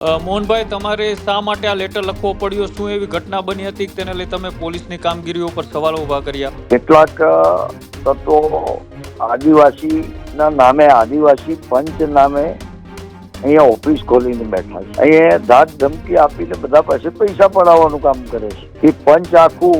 મોહનભાઈ, તમારે શા માટે આ લેટર લખવો પડ્યો? શું એવી ઘટના બની હતી તેને લઈ તમે પોલીસની કામગીરી ઉપર સવાલો ઊભા કર્યા? કેટલાક તત્વો આદિવાસીના નામે, આદિવાસી પંચ નામે અહીંયા ઓફિસ ખોલીને બેઠા છે. અહીંયા ધાક ધમકી આપીને બધા પાસે પૈસા પડાવવાનું કામ કરે છે. એ પંચ આખું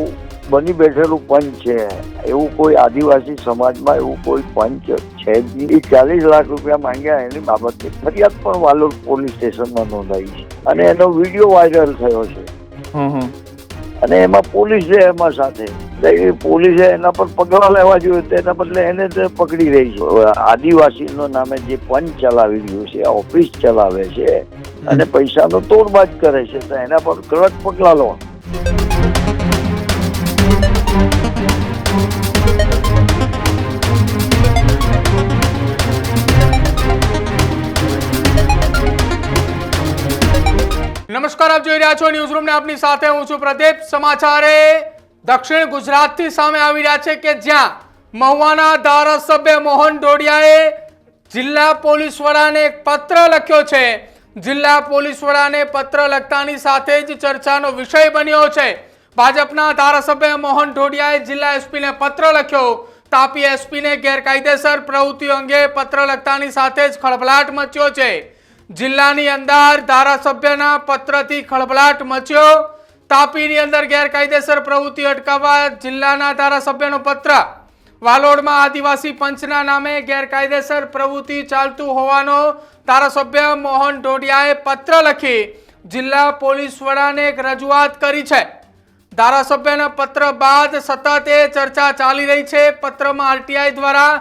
બની બેઠેલું પંચ છે. એવું કોઈ આદિવાસી સમાજમાં એવું કોઈ પંચ છે જ નહીં. એ ચાલીસ લાખ રૂપિયા માંગ્યા એની બાબતે ફરિયાદ પણ વાલોડ પોલીસ સ્ટેશનમાં નોંધાઈ છે. અને એનો વીડિયો વાયરલ થયો છે. અને એમાં પોલીસ છે એમાં સાથે. પોલીસે એના પર પગલા લેવા જોઈએ તેના બદલે એને પકડી રહી છે. આદિવાસીનો નામે જે પંચ ચલાવી રહ્યું છે ઓફિસ ચલાવે છે અને પૈસાનો તોડબાજ કરે છે તો એના પર કડક પગલા લો. નમસ્કાર, આપ જોઈ રહ્યા છો ન્યૂઝ રૂમ ને આપની સાથે હું છું પ્રદીપ. સમાચારે દક્ષિણ ગુજરાતથી સામે આવી રહ્યા છે કે જ્યાં મહુવાના ધારાસભ્ય મોહન ડોડિયાએ જિલ્લા પોલીસ વડાને એક પત્ર લખ્યો છે. જિલ્લા પોલીસ વડાને પત્ર લખતાની સાથે જ ચર્ચાનો વિષય બન્યો છે. ભાજપના ધારાસભ્ય મોહન ઢોડિયાએ જિલ્લા એસપીને પત્ર લખ્યો. તાપી એસપીને ગેરકાયદેસર પ્રવૃત્તિઓ અંગે પત્ર લખતાની સાથે જ ખળભળાટ મચ્યો છે. જિલ્લાની અંદર ધારાસભ્યના પત્રથી ખળભળાટ મચ્યો. તાપીની અંદર ગેરકાયદેસર પ્રવૃત્તિ અટકાવવા જિલ્લાના ધારાસભ્યનો પત્ર. વાલોડમાં આદિવાસી પંચના નામે ગેરકાયદેસર પ્રવૃત્તિ ચાલતું હોવાનો ધારાસભ્ય મોહન ઢોડિયાએ પત્ર લખી જિલ્લા પોલીસ વડાને એક રજૂઆત કરી છે. ધારાસભ્યના પત્ર બાદ સતત એ ચર્ચા ચાલી રહી છે. પત્રમાં આરટીઆઈ દ્વારા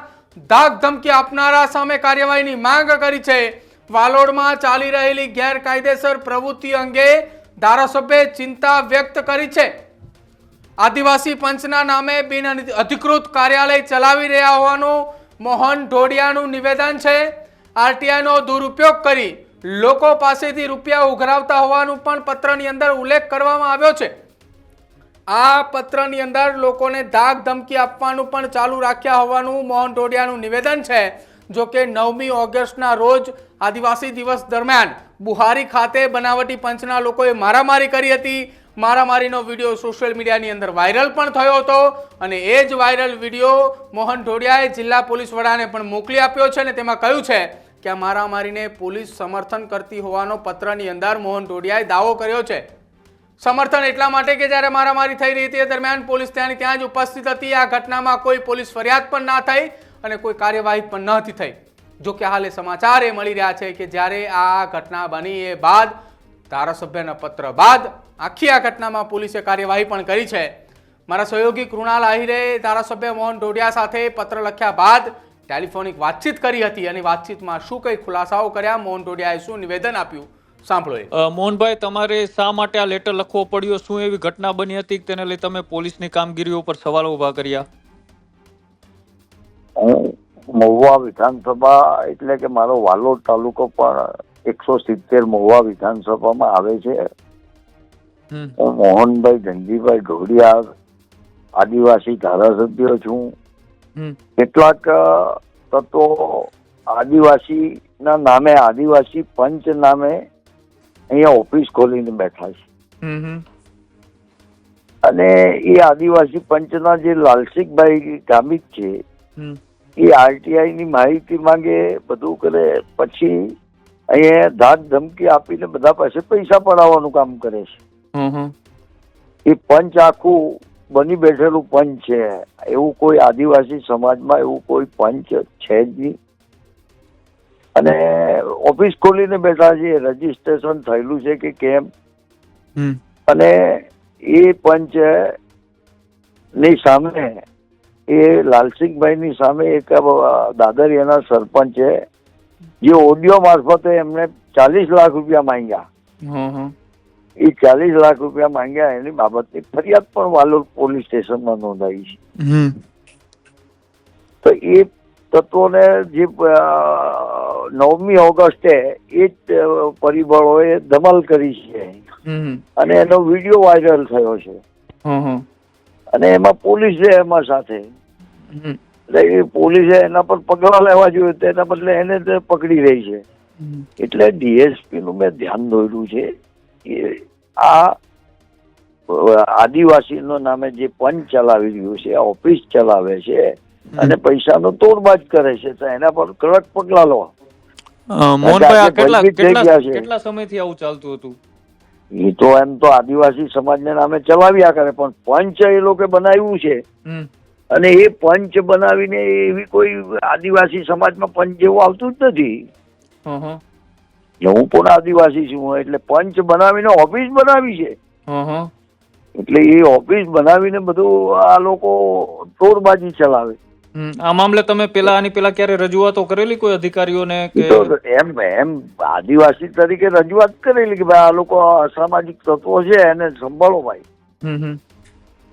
ધાક ધમકી આપનારા સામે કાર્યવાહીની માંગ કરી છે. વાલોડમાં ચાલી રહેલી ગેરકાયદેસર પ્રવૃત્તિ અંગે ધારાસભ્યે ચિંતા વ્યક્ત કરી છે. આદિવાસી પંચના નામે બિન અધિકૃત કાર્યાલય ચલાવી રહ્યા હોવાનું મોહન ઢોડિયાનું નિવેદન છે. આરટીઆઈનો દુરુપયોગ કરી લોકો પાસેથી રૂપિયા ઉઘરાવતા હોવાનું પણ પત્રની અંદર ઉલ્લેખ કરવામાં આવ્યો છે. આ પત્રની અંદર લોકોને ધાક ધમકી આપવાનું પણ ચાલુ રાખ્યા હોવાનું મોહન ઢોડિયાનું નિવેદન છે. જો કે નવમી ઓગસ્ટના રોજ આદિવાસી દિવસ દરમિયાન બુહારી ખાતે બનાવટી પંચના લોકોએ મારામારી કરી હતી. મારામારીનો વીડિયો સોશિયલ મીડિયાની અંદર વાયરલ પણ થયો હતો અને એ જ વાયરલ વીડિયો મોહન ઢોડિયાએ જિલ્લા પોલીસ વડાને પણ મોકલી આપ્યો છે અને તેમાં કહ્યું છે કે આ મારામારીને પોલીસ સમર્થન કરતી હોવાનો પત્રની અંદર મોહન ઢોડિયાએ દાવો કર્યો છે. સમર્થન એટલા માટે કે જ્યારે મારામારી થઈ રહી હતી દરમિયાન પોલીસ ત્યાંની ત્યાં જ ઉપસ્થિત હતી. આ ઘટનામાં કોઈ પોલીસ ફરિયાદ પણ ના થઈ. અને કોઈ કાર્યવાહી પણ નહોતી થઈ. જોકે હાલે સમાચાર એ મળી રહ્યા છે કે જ્યારે આ ઘટના બની એ બાદ, ધારાસભ્યના પત્ર બાદ, આખી આ ઘટનામાં પોલીસે કાર્યવાહી પણ કરી છે. મારા સહયોગી કૃણાલ આહિરે, ધારાસભ્ય મોહન ઢોડિયા સાથે પત્ર લખ્યા બાદ ટેલિફોનિક વાતચીત કરી હતી અને વાતચીતમાં શું કઈ ખુલાસાઓ કર્યા મોહન ઢોડિયાએ શું નિવેદન આપ્યું, સાંભળો મોહનભાઈ, તમારે શા માટે આ લેટર લખવો પડ્યો? શું એવી ઘટના બની હતી તેને લઈ તમે પોલીસની કામગીરી ઉપર સવાલો ઊભા કર્યા? મહુવા વિધાનસભા એટલે કે મારો વાલોડ તાલુકો પણ એકસો સિત્તેર મહુવા વિધાનસભામાં આવે છે. હું મોહનભાઈ ધનજીભાઈ ઢોડિયા આદિવાસી ધારાસભ્ય છું. કેટલાક તત્વો તત્વો આદિવાસીના નામે આદિવાસી પંચ નામે અહીંયા ઓફિસ ખોલીને બેઠા છે. અને એ આદિવાસી પંચના જે લાલસિકભાઈ ગામિત છે એ આરટીઆઈ ની માહિતી માંગે બધું કરે પછી અહીંયા ધાક ધમકી આપીને બધા પાસે પૈસા પડાવવાનું કામ કરે છે. એ પંચ આખું બની બેઠેલું પંચ છે. એવું કોઈ આદિવાસી સમાજમાં એવું કોઈ પંચ છે જ નહીં. અને ઓફિસ ખોલીને બેઠા છે રજીસ્ટ્રેશન થયેલું છે કે કેમ? અને એ પંચની સામે એ લાલસિંહભાઈની સામે એક દાદરિયાના સરપંચે જે ઓડિયો મારફતે એમને ચાલીસ લાખ રૂપિયા માંગ્યા. એ ચાલીસ લાખ રૂપિયા માંગ્યા એની બાબતની ફરિયાદ પણ વાલોર પોલીસ સ્ટેશનમાં નોંધાઈ છે. તો એ તત્વોને જે નવમી ઓગસ્ટે એ જ પરિબળોએ ધમાલ કરી છે. અને એનો વીડિયો વાયરલ થયો છે. અને એમાં પોલીસ છે એમાં સાથે. એટલે એ પોલીસે એના પર પગલાં લેવા જોઈએ તેના બદલે એને પકડી રહી છે. એટલે ડીએસપી નું મેં ધ્યાન દોર્યું છે કે આ આદિવાસી નો નામે જે પંચ ચલાવી રહ્યું છે ઓફિસ ચલાવે છે અને પૈસાનો તોડબાજ કરે છે તો એના પર કડક પગલા લો. મોહનભાઈ કેટલા. કેટલા સમયથી આવું ચાલતું હતું? એ તો એમ તો આદિવાસી સમાજના નામે ચલાવ્યા કરે પણ પંચ એ લોકો બનાવ્યું છે. અને એ પંચ બનાવીને એવી કોઈ આદિવાસી સમાજમાં પંચ જેવું આવતું જ નથી. હં, પણ આદિવાસી છું એટલે પંચ બનાવીને ઓફિસ બનાવી છે. એટલે એ ઓફિસ બનાવીને બધું આ લોકો ટોરબાજી ચલાવે. આ મામલે તમે પેલા આની પેલા ક્યારે રજૂઆતો કરેલી કોઈ અધિકારીઓને કે એમ એમ આદિવાસી તરીકે રજૂઆત કરેલી કે ભાઈ આ લોકો અસામાજિક તત્વો છે એને સંભાળો ભાઈ.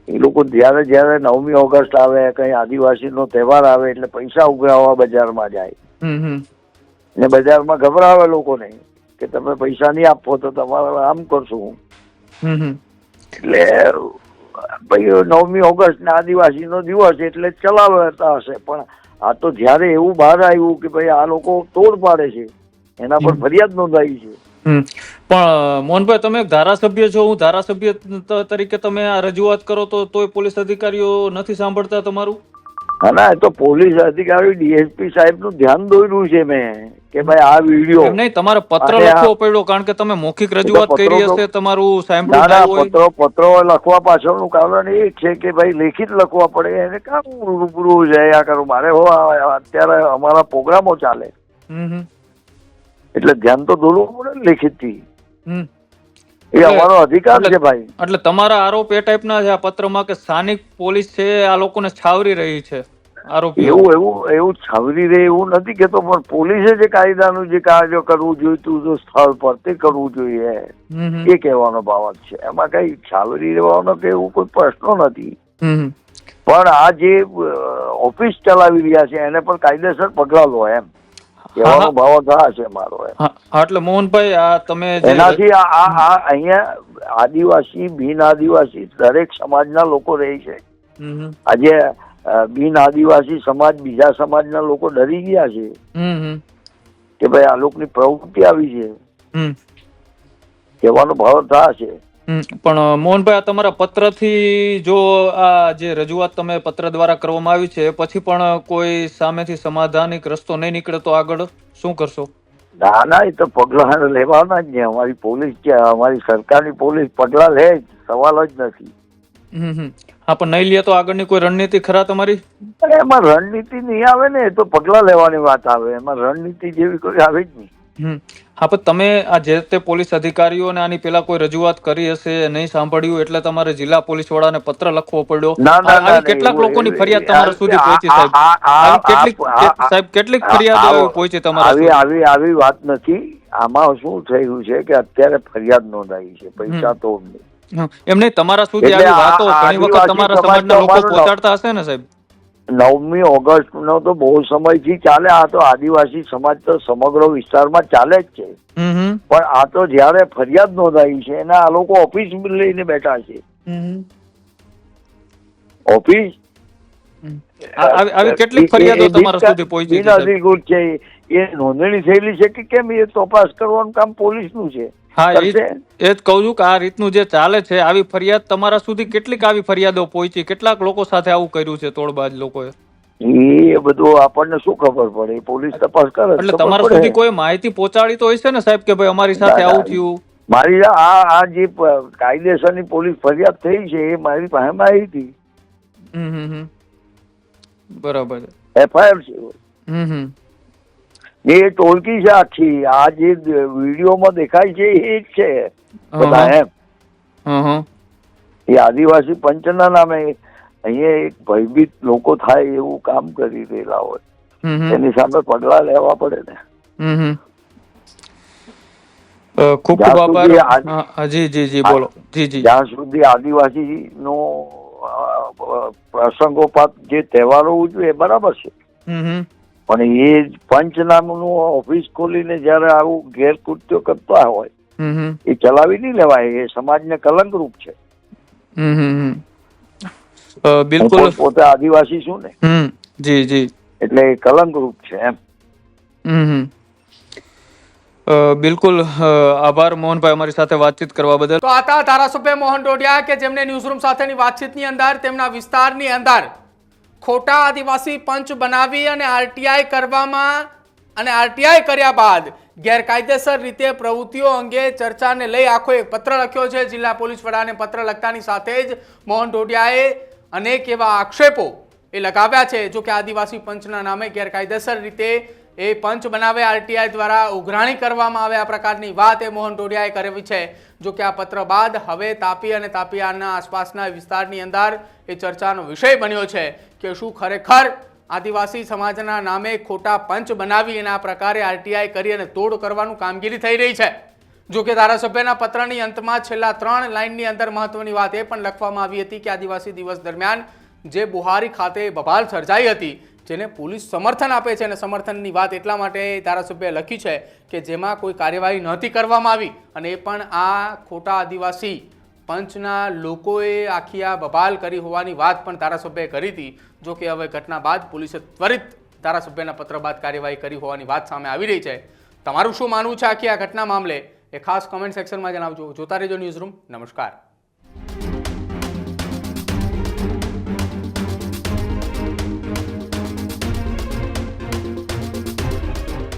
એ લોકો જ્યારે જ્યારે નવમી ઓગસ્ટ આવે કઈ આદિવાસીનો તહેવાર આવે એટલે પૈસા ઉઘરાવવા બજારમાં જાય. ને બજારમાં ગભરાવે લોકોને કે તમે પૈસા નહીં આપો તો તમારે આમ કરશું. એટલે ભાઈ નવમી ઓગસ્ટ આદિવાસીનો દિવસ એટલે ચલાવતા હશે. પણ આ તો જ્યારે એવું બહાર આવ્યું કે ભાઈ આ લોકો તોડ પાડે છે એના પર ફરિયાદ નોંધાઈ છે. હમ. પણ મોહનભાઈ તમે ધારાસભ્ય છો હું ધારાસભ્ય તરીકે તમે આ રજૂઆત કરો તો તોય પોલીસ અધિકારીઓ નથી સાંભળતા તમારું? ના એ તો પોલીસ અધિકારી ડીએસપી સાહેબનું ધ્યાન દોર્યું છે મેં કે ભાઈ આ વીડિયો નહીં તમારે પત્ર લખવો પડ્યો કારણ કે તમે મૌખિક રજૂઆત કરી હશે તમારું સાંભળ્યું પત્રો પત્રો લખવા પાછળનું કારણ એ છે કે ભાઈ લેખિત લખવા પડે એને કામ રૂબરૂ આ કરું મારે હો અત્યારે અમારા પ્રોગ્રામો ચાલે. એટલે ધ્યાન તો દોરવું પડે લેખિતથી હમ. એ એટલે- અમારો અધિકાર છે ભાઈ. એટલે તમારા આરોપ એ ટાઈપના છે આ પત્રમાં કે સ્થાનિક પોલીસ છે આ લોકોને છાવરી રહી છે આરોપીઓ. એવું એવું એવું છાવરી રહે એવું નથી કેતો પણ પોલીસે જે કાયદાનું જે કાર્ય કરવું જોઈતું જો સ્થળ પર તે કરવું જોઈએ. એ કહેવાનો બાબત છે. એમાં કઈ છાવરી રહેવાનો કે એવું કોઈ પ્રશ્ન નથી. પણ આ જે ઓફિસ ચલાવી રહ્યા છે એને પણ કાયદેસર પગલા લો એમ. કહેવાનો ભાવ આ છે મારો એટલે મોહનભાઈ આ તમે એનાથી આ આ આ અહીંયા આદિવાસી બિન આદિવાસી દરેક સમાજના લોકો રહે છે. આજે બિન આદિવાસી સમાજ બીજા સમાજના લોકો ડરી ગયા છે. કે ભાઈ આ લોકોની પ્રવૃત્તિ આવી છે કહેવાનો ભાવ થા છે. પણ મોહનભાઈ આ તમારા પત્રથી જો આ જે રજૂઆત તમે પત્ર દ્વારા કરવામાં આવી છે પછી પણ કોઈ સામેથી સમાધાનિક રસ્તો નહીં નીકળે તો આગળ શું કરશો? ના ના એ તો પગલા લેવાના જ ને. અમારી પોલીસ કે અમારી સરકારની પોલીસ પગલા લે જ. સવાલ જ નથી. હા પણ નહીં લે તો આગળની કોઈ રણનીતિ ખરા તમારી? એમાં રણનીતિ નહીં આવે ને એ તો પગલા લેવાની વાત આવે. એમાં રણનીતિ જેવી કોઈ આવે જ નહીં. હમ. હા પણ તમે આ જે તે પોલીસ અધિકારીઓને આની પેલા કોઈ રજૂઆત કરી હશે નહીં સાંભળ્યું એટલે તમારે જિલ્લા પોલીસ વડાને પત્ર લખવો પડ્યો? કેટલાક લોકોની ફરિયાદ તમારા સુધી પહોંચી સાહેબ? કેટલીક સાહેબ કેટલીક ફરિયાદ પહોંચી તમારા આવી આવી આવી વાત નથી. આમાં શું થયું છે કે અત્યારે ફરિયાદ નોંધાઈ છે પૈસા તો. એમ નહીં તમારા સુધી આવી વાતો ઘણી વખત તમારા સમાજ સમાજના લોકો પહોંચાડતા હશે ને સાહેબ? નવમી ઓગસ્ટ નો તો બહુ સમયથી ચાલે. આ તો આદિવાસી સમાજ તો સમગ્ર વિસ્તારમાં ચાલે જ છે. પણ આ તો જયારે ફરિયાદ નોંધાઈ છે એના આ લોકો ઓફિસ લઈને બેઠા છે. ઓફિસ? આવી કેટલીક ફરિયાદો તમારા સુધી પહોંચી છે છે એ નોંધણી થયેલી છે કે કેમ? એ તપાસ કરવાનું કામ પોલીસનું છે. હા એ જ કહું છું કે આ રીતનું જે ચાલે છે આવી ફરિયાદ તમારા સુધી કેટલીક આવી ફરિયાદો પહોંચી? કેટલાક લોકો સાથે આવું કર્યું છે તોડબાજ લોકોએ? એ બધું આપણને શું ખબર પડે? પોલીસ તપાસ કરે એટલે તમારા. સુધી કોઈ માહિતી પહોંચાડી તો હશે ને સાહેબ કે ભાઈ અમારી સાથે. આવું થયું? મારી આ આ જે કાયદેસરની પોલીસ ફરિયાદ થઈ છે એ મારી પાસે માહિતી. બરાબર એફઆઈઆર છે. હમ હમ. એ ટોળકી છે આખી. આ જે વિડીયોમાં દેખાય છે એ જ છે બધા એમ. એ આદિવાસી પંચના નામે અહીંયા એક ભયભીત લોકો થાય એવું કામ કરી રહેલા હોય. એની સામે પગલા લેવા પડે ને. ખૂબ ખૂબ આભાર. જી જી જી બોલો. જી જી. જ્યાં સુધી આદિવાસી નો પ્રસંગોપાત જે તહેવારો ઉજવે બરાબર છે. પણ એ જ પંચનામનું ઓફિસ ખોલીને જયારે આવું ગેરકૃત્યો કરતા હોય. એ ચલાવી નહીં લેવાય એ સમાજને કલંકરૂપ છે. બિલકુલ. પોતે આદિવાસી છું ને જી જી. એટલે એ કલંકરૂપ છે એમ. હમ બિલકુલ આભાર મોહનભાઈ અમારી સાથે વાતચીત કરવા બદલ. તો આ ધારાસભ્ય મોહન ડોડિયા કે જેમને ન્યૂઝરૂમ સાથેની વાતચીતની અંદર તેમના વિસ્તારની અંદર ખોટા આદિવાસી પંચ બનાવી અને આરટીઆઈ કરવામાં અને આરટીઆઈ કર્યા બાદ ગેરકાયદેસર રીતે પ્રવૃત્તિઓ અંગે ચર્ચાને લઈ આખો એક પત્ર લખ્યો છે. જિલ્લા પોલીસ વડાને પત્ર લખતાની સાથે જ મોહન ઢોડિયાએ અનેક એવા આક્ષેપો એ લગાવ્યા છે. જો કે આદિવાસી પંચના નામે ગેરકાયદેસર રીતે એ પંચ બનાવે આરટીઆઈ દ્વારા ઉઘરાણી કરવામાં આવે આ પ્રકારની વાત એ મોહન ટોડિયાએ કરવી છે. જો કે આ પત્ર બાદ હવે તાપી અને તાપિયાના આસપાસના વિસ્તારની અંદર એ ચર્ચાનો વિષય બન્યો છે કે શું ખરેખર આદિવાસી સમાજના નામે ખોટા પંચ બનાવી અને આ પ્રકારે આરટીઆઈ કરી અને તોડ કરવાનું કામગીરી થઈ રહી છે. જો કે ધારાસભ્યના પત્રની અંતમાં છેલ્લા ત્રણ લાઇનની અંદર મહત્વની વાત એ પણ લખવામાં આવી હતી કે આદિવાસી દિવસ દરમિયાન જે બુહારી ખાતે બબાલ સર્જાઈ હતી જેને પોલીસ સમર્થન આપે છે અને સમર્થનની વાત એટલા માટે ધારાસભ્યએ લખી છે કે જેમાં કોઈ કાર્યવાહી નહોતી કરવામાં આવી અને એ પણ આ ખોટા આદિવાસી પંચના લોકોએ આખી આ બબાલ કરી હોવાની વાત પણ ધારાસભ્યએ કરી હતી. જો કે હવે ઘટના બાદ પોલીસે ત્વરિત ધારાસભ્યના પત્ર બાદ કાર્યવાહી કરી હોવાની વાત સામે આવી રહી છે. તમારું શું માનવું છે આખી આ ઘટના મામલે? એ ખાસ કમેન્ટ સેક્શનમાં જણાવજો. જોતા રહેજો ન્યૂઝ રૂમ નમસ્કાર.